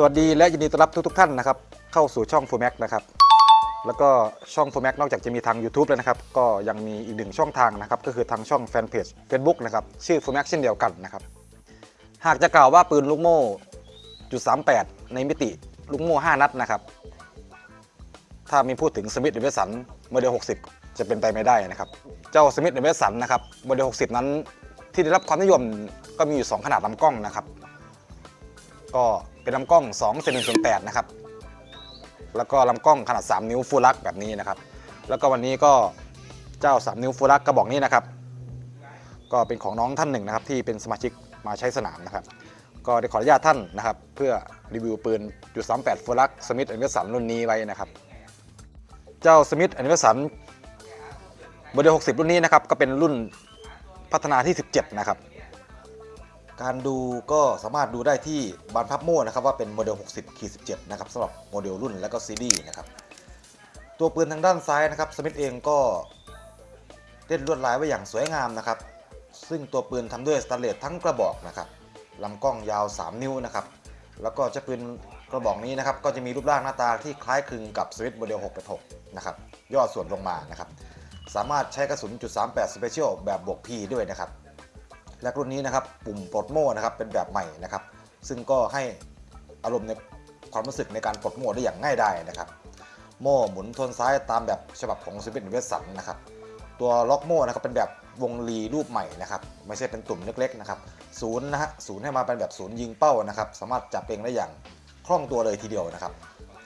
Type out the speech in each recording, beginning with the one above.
สวัสดีและยินดีต้อนรับทุกทท่านนะครับเข้าสู่ช่อง f o r m a x นะครับแล้วก็ช่อง f o r m a x นอกจากจะมีทาง YouTube แล้วนะครับ ก็ยังมีอีกหนึ่งช่องทางนะครับ ก็คือทางช่องแฟนเพจ Facebook นะครับ ชื่อ f o r m a x เช่นเดียวกันนะครับ หากจะกล่าวว่าปืนลูกโม่จุด38 ในมิติลูกโม่ 5 นัดนะครับ ถ้ามีพูดถึงสมิธเวสันโมเดล 60 จะเป็นไปไม่ได้นะครับ เจ้าสมิธเวสันนะครับโมเดล 60 นั้นที่ได้รับความนิยมก็มีอยู่ 2 ขนาดลำกล้องนะครับ ก็เป็นลำกล้อง2เซนส่วน8นะครับ แล้วก็ลำกล้องขนาด 3 นิ้วฟูลักแบบนี้นะครับ แล้วก็วันนี้ก็เจ้า 3 นิ้วฟูลักกระบอกนี้นะครับ ก็เป็นของน้องท่านหนึ่งนะครับ ที่เป็นสมาชิกมาใช้สนามนะครับ ก็ได้ขออนุญาตท่านนะครับ เพื่อรีวิวปืนจุด38ฟูลักสมิธแอนเวสันรุ่นนี้ไว้นะครับ เจ้าสมิธแอนเวสันโมเดล60 รุ่นนี้นะครับก็เป็นรุ่นพัฒนาที่ 17 นะครับ การดูก็สามารถดูได้ที่บานพับโม่นะครับว่าเป็นโมเดล 60ขีด17 นะครับสำหรับโมเดลรุ่นและก็ซีรีส์นะครับ ตัวปืนทางด้านซ้ายนะครับสมิธเองก็เล่นลวดลายไว้อย่างสวยงามนะครับ ซึ่งตัวปืนทำด้วยสแตนเลสทั้งกระบอกนะครับลำกล้องยาว 3 นิ้วนะครับ แล้วก็เจะปืนกระบอกนี้นะครับ ก็จะมีรูปร่างหน้าตาที่คล้ายคลึงกับสวิตโมเดล 686 นะครับ ย่อส่วนลงมานะครับ สามารถใช้กระสุนจุด38 Special แบบบวก P ด้วยนะครับ และรุ่นนี้นะครับปุ่มปลดโม่นะครับเป็นแบบใหม่นะครับ ซึ่งก็ให้อารมณ์ในความรู้สึกในการปลดโม่ได้อย่างง่ายดายนะครับ โม่หมุนโทนซ้ายตามแบบฉบับของซิเ e นเวสสันนะครับ ตัวล็อกโม่นะครับเป็นแบบวงรีรูปใหม่นะครับ ไม่ใช่เป็นตุ่มเล็กๆนะครับศูนย์นะฮะศูนย์ให้มาเป็นแบบศูนย์ยิงเป้านะครับ สามารถจับเองได้อย่างคล่องตัวเลยทีเดียวนะครับ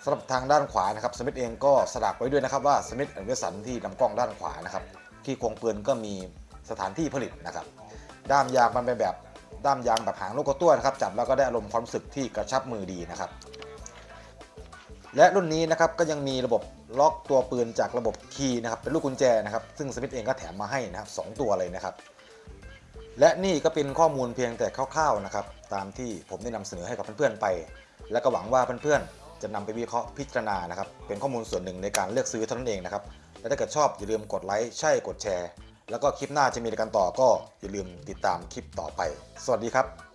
สำหรับทางด้านขวานะครับสมิธเองก็สลักไว้ด้วยนะครับว่าสมิธแอนเวสันที่ลำกล้องด้านขวานะครับที่โครงปืนก็มีสถานที่ผลิตนะครับ ด้ามยางมันเป็นแบบด้ามยางแบบหางลูกกระตั้วนะครับจับแล้วก็ได้อารมณ์ความรู้สึกที่กระชับมือดีนะครับ และรุ่นนี้นะครับก็ยังมีระบบล็อกตัวปืนจากระบบคีย์นะครับเป็นลูกกุญแจนะครับซึ่งสมิธเองก็แถมมาให้นะครับสองตัวเลยนะครับ และนี่ก็เป็นข้อมูลเพียงแต่คร่าวๆนะครับตามที่ผมได้นำเสนอให้กับเพื่อนๆไป และก็หวังว่าเพื่อนๆจะนำไปวิเคราะห์พิจารณานะครับเป็นข้อมูลส่วนหนึ่งในการเลือกซื้อเท่านั้นเองนะครับและถ้าเกิดชอบอย่าลืมกดไลค์ใช่กดแชร์ แล้วก็คลิปหน้าจะมีอะไรกันต่อก็อย่าลืมติดตามคลิปต่อไป สวัสดีครับ